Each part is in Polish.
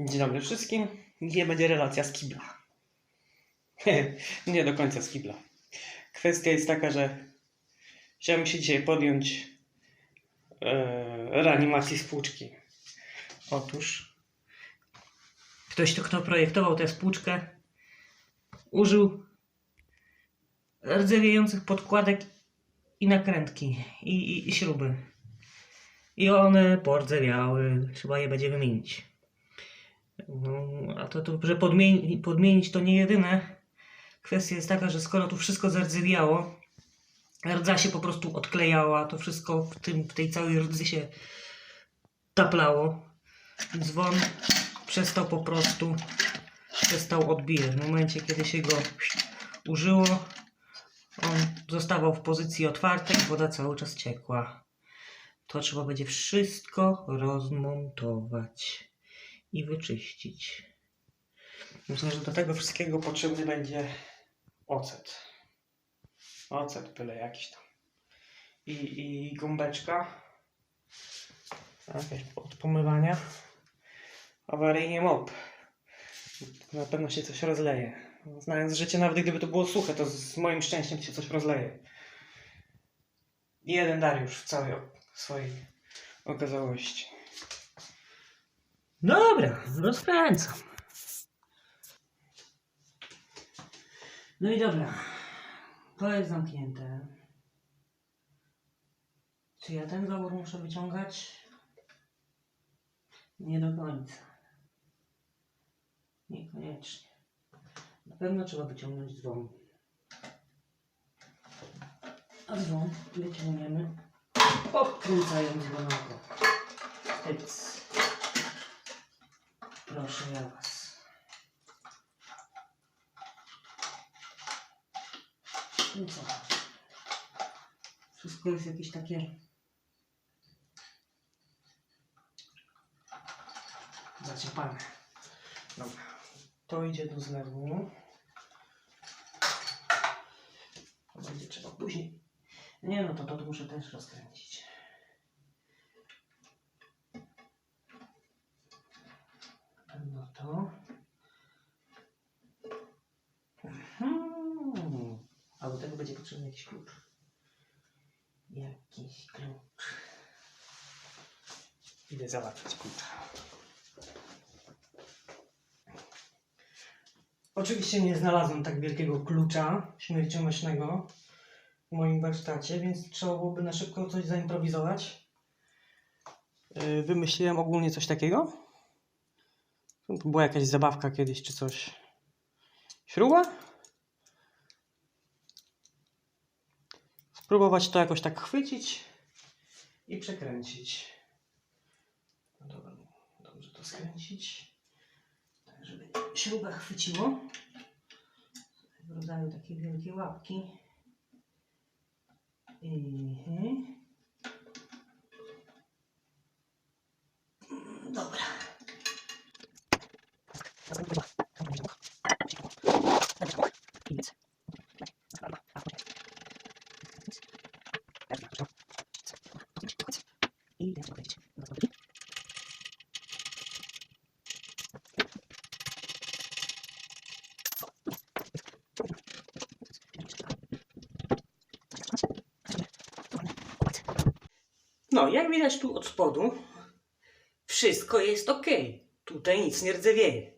Dzień dobry wszystkim. Nie będzie relacja z kibla. Nie do końca z kibla. Kwestia jest taka, że chciałem się dzisiaj podjąć e, reanimacji spłuczki. Otóż ktoś, to, kto projektował tę spłuczkę, użył rdzewiejących podkładek i nakrętki i, i, i śruby. I one pordzewiały. Trzeba je będzie wymienić. No, a to, że podmieni, podmienić to nie jedyne. Kwestia jest taka, że skoro tu wszystko zardzewiało, rdza się po prostu odklejała, to wszystko w, tym, w tej całej rdzy się taplało. Dzwon przestał po prostu, przestał odbijać. W momencie, kiedy się go użyło, on zostawał w pozycji otwartej, woda cały czas ciekła. To trzeba będzie wszystko rozmontować i wyczyścić. Myślę, że do tego wszystkiego potrzebny będzie ocet. Ocet, byle jakiś tam. I, i gąbeczka. Od pomywania. Awaryjnie mop. Na pewno się coś rozleje. Znając życie, nawet gdyby to było suche, to z moim szczęściem się coś rozleje. Jeden Dariusz w całej swojej okazałości. Dobra, rozkręcam. No i dobra. To jest zamknięte. Czy ja ten zawór muszę wyciągać? Nie do końca. Niekoniecznie. Na pewno trzeba wyciągnąć dzwon. A dzwon wyciągniemy podkręcając go na. Proszę ja was. No co? Wszystko jest jakieś takie... Zaciepane. Dobra. To idzie do zlewu. To będzie trzeba później. Nie no, to to muszę też rozkręcić. Jakiś klucz. Jakiś klucz. Idę załatwić klucza. Oczywiście nie znalazłem tak wielkiego klucza śmiercionośnego w moim warsztacie, więc trzeba byłoby na szybko coś zaimprowizować. Yy, Wymyśliłem ogólnie coś takiego. To była jakaś zabawka kiedyś czy coś. Śruba? Spróbować to jakoś tak chwycić i przekręcić. No dobra, dobrze to skręcić. Tak, żeby śrubę chwyciło. W rodzaju takiej wielkiej łapki. Dobra. No, jak widać tu od spodu, wszystko jest ok. Tutaj nic nie rdzewieje.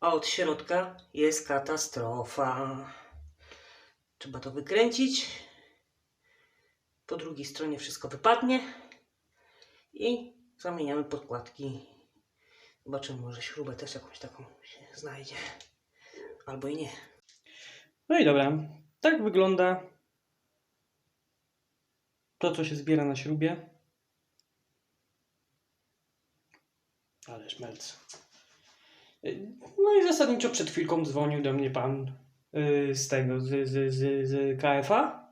A od środka jest katastrofa. Trzeba to wykręcić. Po drugiej stronie wszystko wypadnie. I zamieniamy podkładki. Zobaczymy, może śrubę też jakąś taką się znajdzie. Albo i nie. No i dobra. Tak wygląda to, co się zbiera na śrubie. Ale szmelc. Y, No i zasadniczo przed chwilką dzwonił do mnie pan y, z tego, z, z, z, z KFA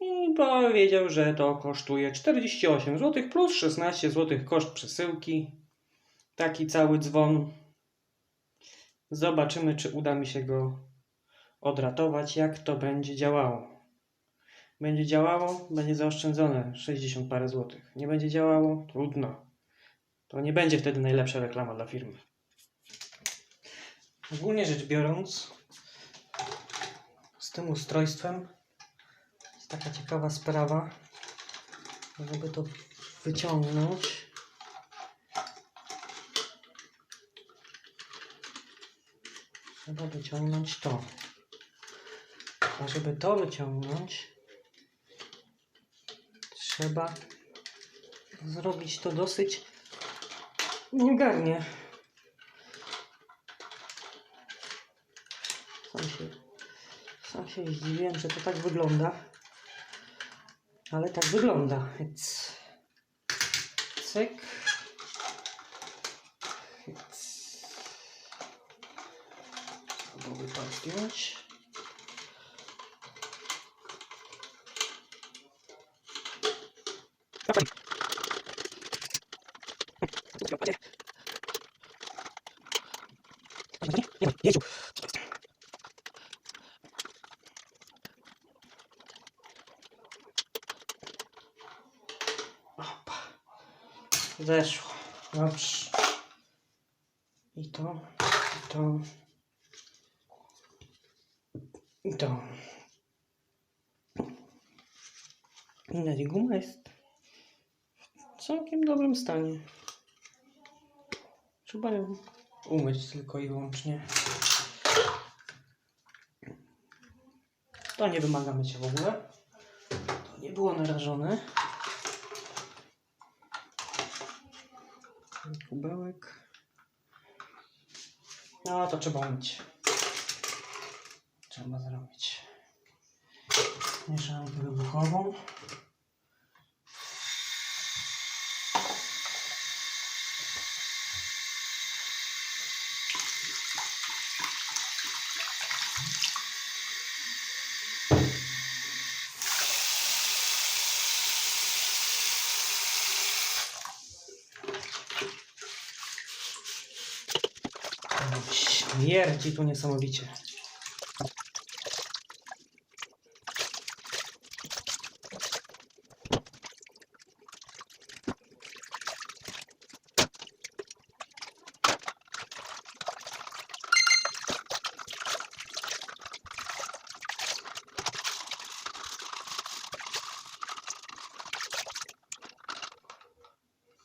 i powiedział, że to kosztuje 48 zł plus 16 zł koszt przesyłki. Taki cały dzwon. Zobaczymy, czy uda mi się go odratować, jak to będzie działało. Będzie działało, będzie zaoszczędzone 60 parę złotych. Nie będzie działało, trudno. To nie będzie wtedy najlepsza reklama dla firmy. Ogólnie rzecz biorąc, z tym ustrojstwem jest taka ciekawa sprawa, żeby to wyciągnąć. Trzeba wyciągnąć to. A żeby to wyciągnąć, trzeba zrobić to dosyć wulgarnie. Sam się, sam się zdziwiłem, że to tak wygląda. Ale tak wygląda. Cyk. Próbuję to zdjąć. Jedziu. Opa. Zeszło. Dobrze. I to, i to, i to. Widać, guma jest w całkiem dobrym stanie. Trzeba ją umyć tylko i wyłącznie. To nie wymaga mycia w ogóle. To nie było narażone. Kubełek. No to trzeba umyć. Trzeba zrobić. Mieszankę wybuchową. Śmierdzi tu niesamowicie.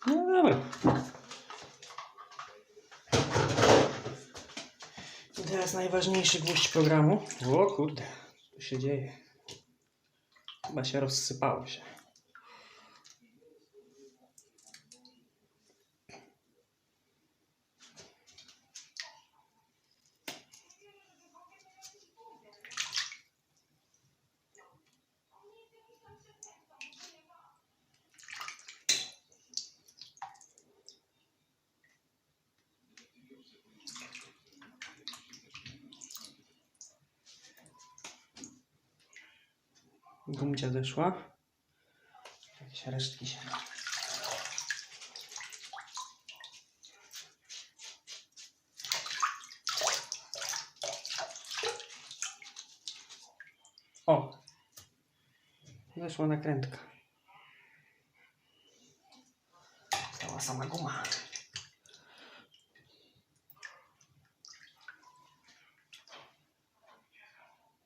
No dobra. I teraz najważniejszy gwóźdź programu. O kurde, co się dzieje? Chyba się rozsypało się. Gumcia zeszła. Jakieś resztki się. O! Zeszła nakrętka. Stała sama guma.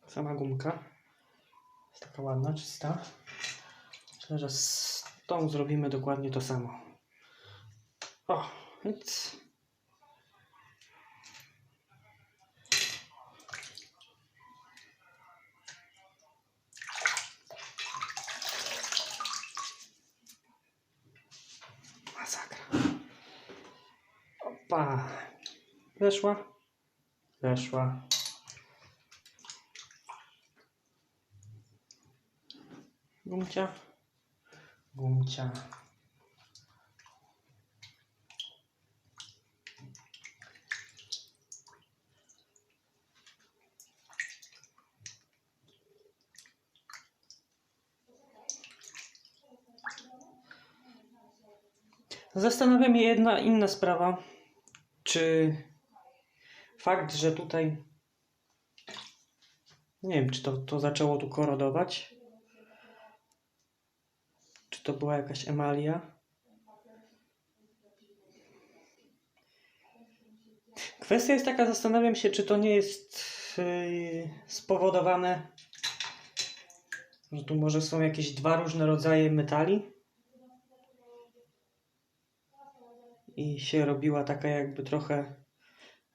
Sama gumka. Taka ładna, czysta. Myślę, że z tą zrobimy dokładnie to samo. O, więc... Masakra. Opa. Gumcia. Gumcia. Zastanawia mnie jedna inna sprawa. Czy fakt, że tutaj nie wiem, czy to, to zaczęło tu korodować, to była jakaś emalia? Kwestia jest taka, zastanawiam się, czy to nie jest y, spowodowane, że tu może są jakieś dwa różne rodzaje metali i się robiła taka jakby trochę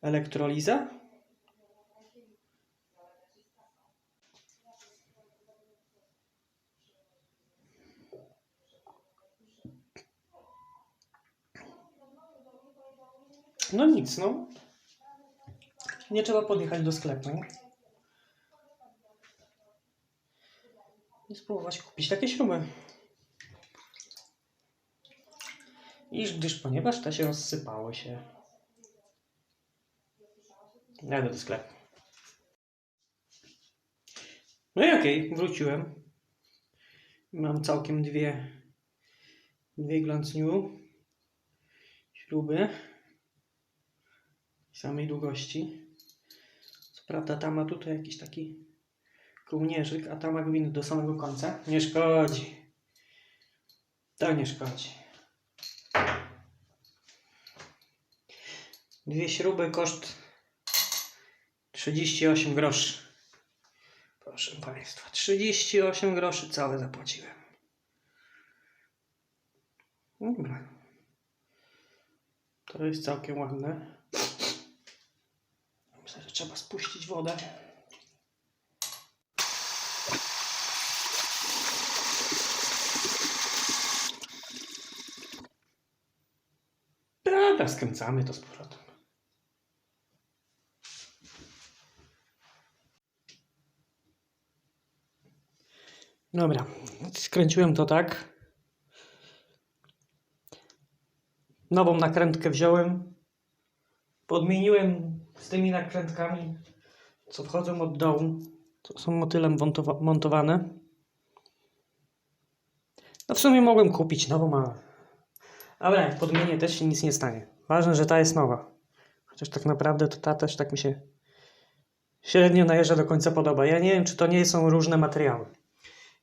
elektroliza. No nic, no. Nie trzeba podjechać do sklepu. I spróbować kupić takie śruby. Iż gdyż ponieważ te się rozsypały się. Jadę do sklepu. No i okej, wróciłem. Mam całkiem dwie dwie Glance śruby samej długości. Co prawda ta ma tutaj jakiś taki kołnierzyk, a ta ma gwint do samego końca. Nie szkodzi. To nie szkodzi. Dwie śruby, koszt 38 groszy. Proszę Państwa, 38 groszy całe zapłaciłem. Dobra. To jest całkiem ładne. Trzeba spuścić wodę. Dobra, skręcamy to z powrotem. Dobra, skręciłem to tak. Nową nakrętkę wziąłem. Podmieniłem z tymi nakrętkami, co wchodzą od dołu. To są motylem montowane. No w sumie mogłem kupić nową, ale... Ale podmienię też się nic nie stanie. Ważne, że ta jest nowa. Chociaż tak naprawdę to ta też tak mi się średnio najeżdża do końca podoba. Ja nie wiem, czy to nie są różne materiały.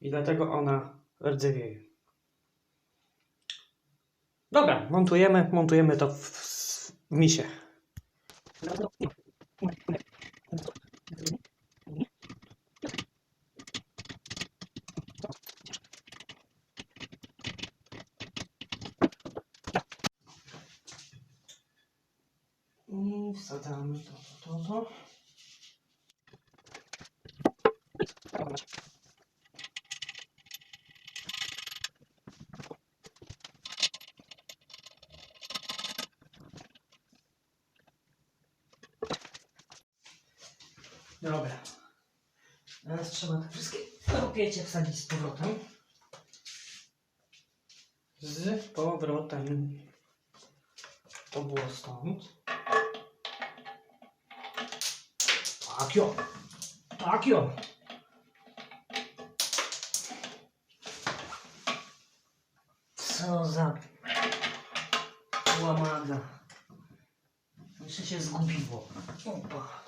I dlatego ona rdzewieje. Dobra, montujemy, montujemy to w, w misie. Wsadzamy to, to, to, rupiecie wsadzić z powrotem. Z powrotem. To było stąd. Tak jo. Tak jo. Co za łamaga. Jeszcze się zgubiło. Opa.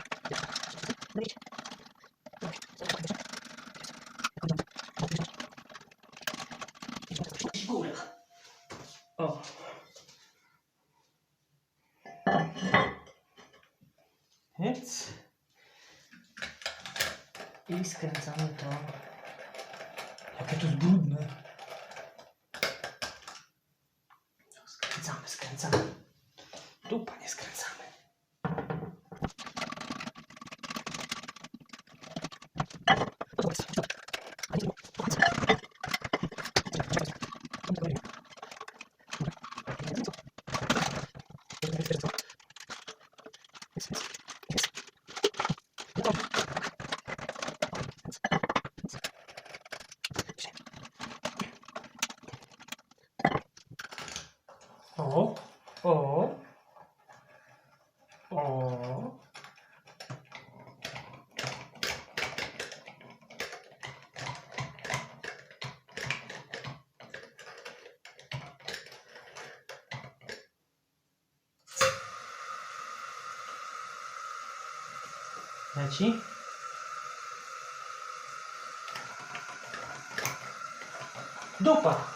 skręcamy to. Jakie to jest brudne. Skręcamy, skręcamy. Dupa nie skręcamy. O, o, o. Leci. Dupa.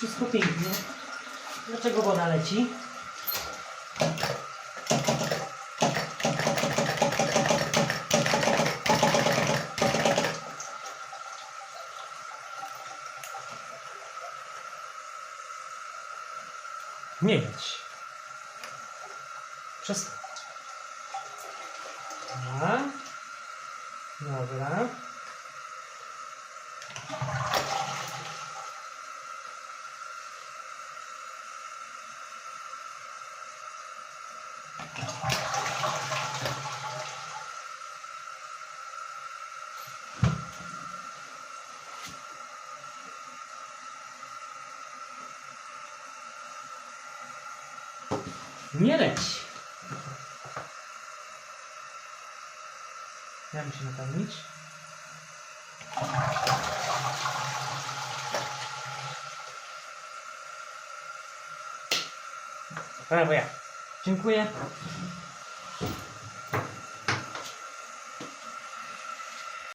Wszystko pięknie. Dlaczego woda leci? Nie leć. Przestań. Dobra. Dobra. Nie leć. Damy się napełnić. Brawo ja. Dziękuję.